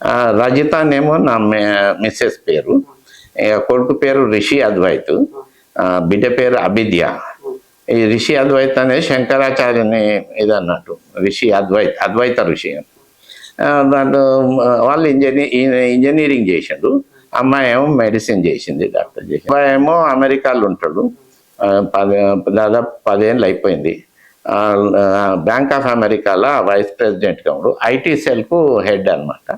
ఆ, రజితానేమో నా మిస్సెస్ పేరు. ఇక కొడుకు పేరు రిషి అద్వైత్. బిడ్డ పేరు అభిద్య ఈ రిషి అద్వైత్ అనేది శంకరాచార్యని ఇది అన్నట్టు రిషి అద్వైత్ అద్వైత ఋషి దాంట్లో వాళ్ళు ఇంజనీర్ ఇంజనీరింగ్ చేసిండు. అమ్మాయి ఏమో మెడిసిన్ చేసింది డాక్టర్ చేసి అబ్బాయి ఏమో అమెరికాలో ఉంటాడు. పది దాదాపు పదేళ్ళు అయిపోయింది. బ్యాంక్ ఆఫ్ అమెరికాలో వైస్ ప్రెసిడెంట్గా ఉండు. ఐటీ సెల్కు హెడ్ అనమాట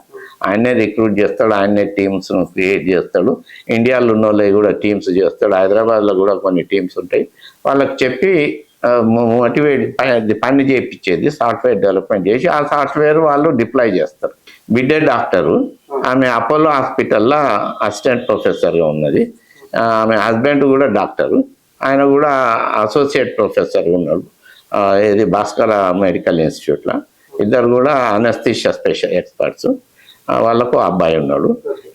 ఆయనే రిక్రూట్ చేస్తాడు ఆయనే టీమ్స్ను క్రియేట్ చేస్తాడు. ఇండియాలో ఉన్న వాళ్ళకి కూడా టీమ్స్ చేస్తాడు. హైదరాబాద్లో కూడా కొన్ని టీమ్స్ ఉంటాయి. వాళ్ళకి చెప్పి మోటివేట్ పని చేయించేది సాఫ్ట్వేర్ డెవలప్మెంట్ చేసి ఆ సాఫ్ట్వేర్ వాళ్ళు డిప్లాయ్ చేస్తారు. బిడ్డే డాక్టరు. ఆమె అపోలో హాస్పిటల్లో అసిస్టెంట్ ప్రొఫెసర్గా ఉన్నది. ఆమె హస్బెండ్ కూడా డాక్టరు. ఆయన కూడా అసోసియేట్ ప్రొఫెసర్ ఉన్నాడు. ఇది భాస్కర మెడికల్ ఇన్స్టిట్యూట్లో. ఇద్దరు కూడా అనస్థిషియా స్పెషల్ ఎక్స్పర్ట్స్. వాళ్ళకు అబ్బాయి ఉన్నాడు.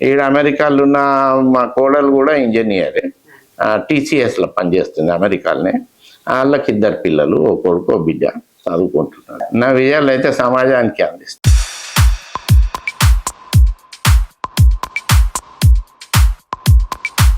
ఈడ అమెరికాలో ఉన్న మా కోడలు కూడా ఇంజనీరే. టీసీఎస్లో పనిచేస్తుంది అమెరికాలోనే. వాళ్ళకి ఇద్దరు పిల్లలు ఓ కొడుకు ఓ బిడ్డ చదువుకుంటున్నారు నా విజయాలు అయితే సమాజానికి అందిస్తాను